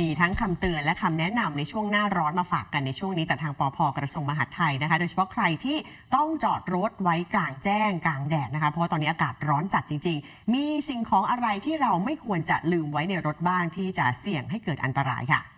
มีทั้งคำเตือนและคำแนะนำในช่วงหน้าร้อนมาฝากกันในช่วงนี้จากทางปพกระทรวงมหาดไทยนะคะ โดยเฉพาะใครที่ต้องจอดรถไว้กลางแจ้งกลางแดดนะคะ เพราะตอนนี้อากาศร้อนจัดจริง ๆ มีสิ่งของอะไรที่เราไม่ควรจะลืมไว้ในรถบ้างที่จะเสี่ยงให้เกิดอันตรายค่ะ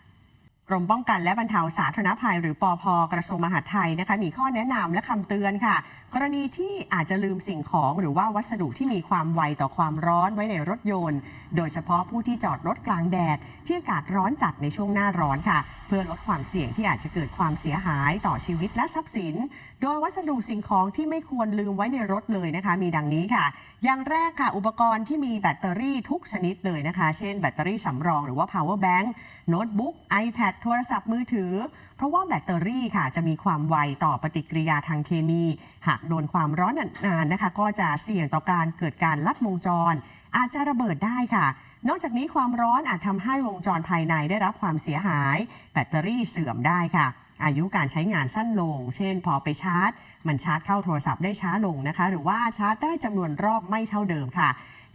กรมป้องกันและบรรเทาสาธารณภัย หรือปอพกระทรวงมหาดไทยนะคะมีข้อแนะนำและคำเตือนค่ะ กรณีที่อาจจะลืมสิ่งของหรือว่าวัสดุที่มีความไวต่อความร้อนไว้ในรถยนต์ โดยเฉพาะผู้ที่จอดรถกลางแดด ที่อากาศร้อนจัดในช่วงหน้าร้อนค่ะ เพื่อลดความเสี่ยงที่อาจจะเกิดความเสียหายต่อชีวิตและทรัพย์สิน โดยวัสดุสิ่งของที่ไม่ควรลืมไว้ในรถเลยนะคะ มีดังนี้ค่ะ อย่างแรกค่ะอุปกรณ์ที่มีแบตเตอรี่ทุกชนิดเลยนะคะ เช่นแบตเตอรี่สำรองหรือว่า power bank โน้ตบุ๊ก iPad โทรศัพท์มือถือ เพราะว่าแบตเตอรี่ค่ะจะมีความไวต่อปฏิกิริยาทางเคมี หากโดนความร้อนนานๆนะคะ ก็จะเสี่ยงต่อการเกิดการลัดวงจร อาจจะระเบิดได้ค่ะ นอกจากนี้ความร้อนอาจทำให้วงจรภายในได้รับความเสียหาย แบตเตอรี่เสื่อมได้ค่ะ อายุการใช้งานสั้นลง เช่น พอไปชาร์จ มันชาร์จเข้าโทรศัพท์ได้ช้าลงนะคะ หรือว่าชาร์จได้จำนวนรอบไม่เท่าเดิมค่ะ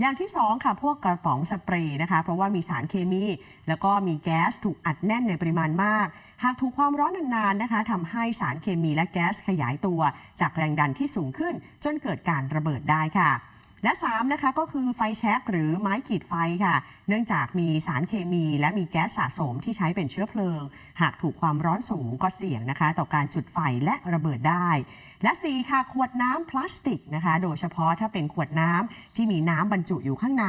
อย่างที่ 2 ค่ะ พวกกระป๋องสเปรย์นะคะ เพราะว่ามีสารเคมี แล้วก็มีแก๊สถูกอัดแน่นในปริมาณมาก หากถูกความร้อนนานๆนะคะทำให้สารเคมีและแก๊สขยายตัว จากแรงดันที่สูงขึ้น จนเกิดการระเบิดได้ค่ะ และ3นะคะก็คือไฟแช็กหรือไม้ขีดไฟค่ะ เนื่องจากมีสารเคมี และมีแก๊สสะสมที่ใช้เป็นเชื้อเพลิง หากถูกความร้อนสูงก็เสี่ยงนะคะ ต่อการจุดไฟและระเบิดได้ และ 4 ค่ะ ขวดน้ำพลาสติกนะคะ โดยเฉพาะถ้าเป็นขวดน้ำที่มีน้ำบรรจุอยู่ข้างใน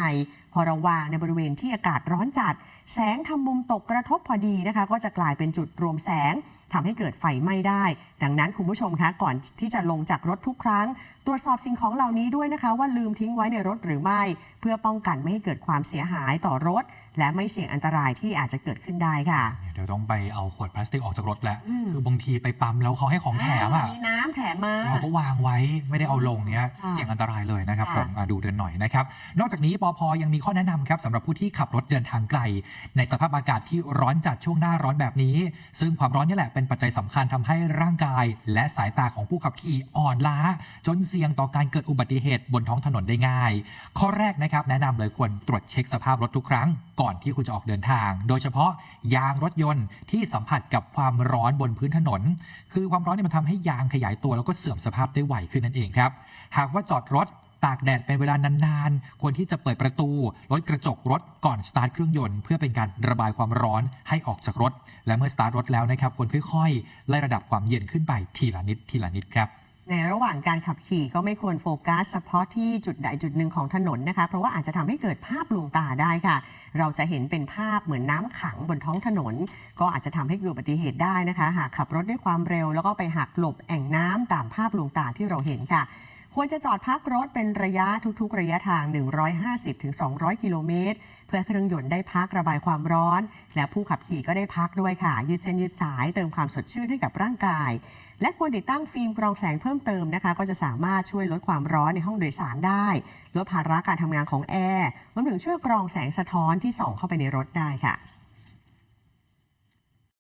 พอเราวางในบริเวณที่อากาศร้อนจัดแสงทำมุมตกกระทบพอดีนะคะ ก็จะกลายเป็นจุดรวมแสงทำให้เกิดไฟไหม้ได้ ดังนั้นคุณผู้ชมคะก่อนที่จะลงจากรถทุกครั้ง ตรวจสอบสิ่งของเหล่านี้ด้วยนะคะ ว่าลืมทิ้งไว้ในรถหรือไม่ เพื่อป้องกันไม่ให้เกิดความเสียหายต่อรถ และไม่เสี่ยงอันตรายที่อาจจะเกิดขึ้นได้ค่ะ เดี๋ยวต้องไปเอาขวดพลาสติกออกจากรถแล้วอืม คือบางทีไปปั๊มแล้วเขาให้ของแถมอะ มีน้ำแถมมา เราก็วางไว้ไม่ได้เอาลงเนี้ยค่ะเสี่ยงอันตรายเลยนะครับค่ะผมอะดูเดินหน่อยนะครับ นอกจากนี้ปอพยังมีข้อแนะนำครับสำหรับผู้ที่ขับรถเดินทางไกล ในสภาพอากาศที่ร้อนจัดช่วงหน้าร้อนแบบนี้ ซึ่งความร้อนนี่แหละเป็นปัจจัยสำคัญทำให้ร่างกาย และสายตาของผู้ขับขี่อ่อนล้า จนเสี่ยงต่อการเกิดอุบัติเหตุบนท้องถนนได้ง่าย ข้อแรกนะครับแนะนำเลยควรตรวจเช็คสภาพรถทุกครั้ง ก่อนที่คุณจะออกเดินทาง โดยเฉพาะยางรถยนต์ที่สัมผัสกับความร้อนบนพื้นถนน คือความร้อนเนี่ยมันทำให้ยางขยายตัวแล้วก็เสื่อมสภาพได้ไวขึ้นนั่นเองครับ หากว่าจอดรถตากแดดเป็นเวลานานๆ ควรที่จะเปิดประตู ลดกระจกรถก่อนสตาร์ทเครื่องยนต์เพื่อเป็นการระบายความร้อนให้ออกจากรถ และเมื่อสตาร์ทรถแล้วนะครับควรค่อยๆ ไล่ระดับความเย็นขึ้นไปทีละนิดทีละนิดครับ ในระหว่างการขับขี่ก็ไม่ควรโฟกัสเฉพาะที่จุดใดจุดหนึ่งของถนนนะคะ เพราะว่าอาจจะทำให้เกิดภาพลวงตาได้ค่ะ เราจะเห็นเป็นภาพเหมือนน้ำขังบนท้องถนน ก็อาจจะทำให้เกิดอุบัติเหตุได้นะคะ หากขับรถด้วยความเร็ว แล้วก็ไปหักหลบแอ่งน้ำตามภาพลวงตาที่เราเห็นค่ะ ควรจะจอดพักรถเป็นระยะทุกๆ ระยะทาง 150-200 กิโลเมตร เพื่อเครื่องยนต์ได้พักระบายความร้อน และผู้ขับขี่ก็ได้พักด้วยค่ะ ยืดเส้นยืดสายเติมความสดชื่นให้กับร่างกาย และควรติดตั้งฟิล์มกรองแสงเพิ่มเติมนะคะ ก็จะสามารถช่วยลดความร้อนในห้องโดยสารได้ ลดภาระการทำงานของแอร์รวมถึงช่วยกรองแสงสะท้อนที่ส่องเข้าไปในรถได้ค่ะ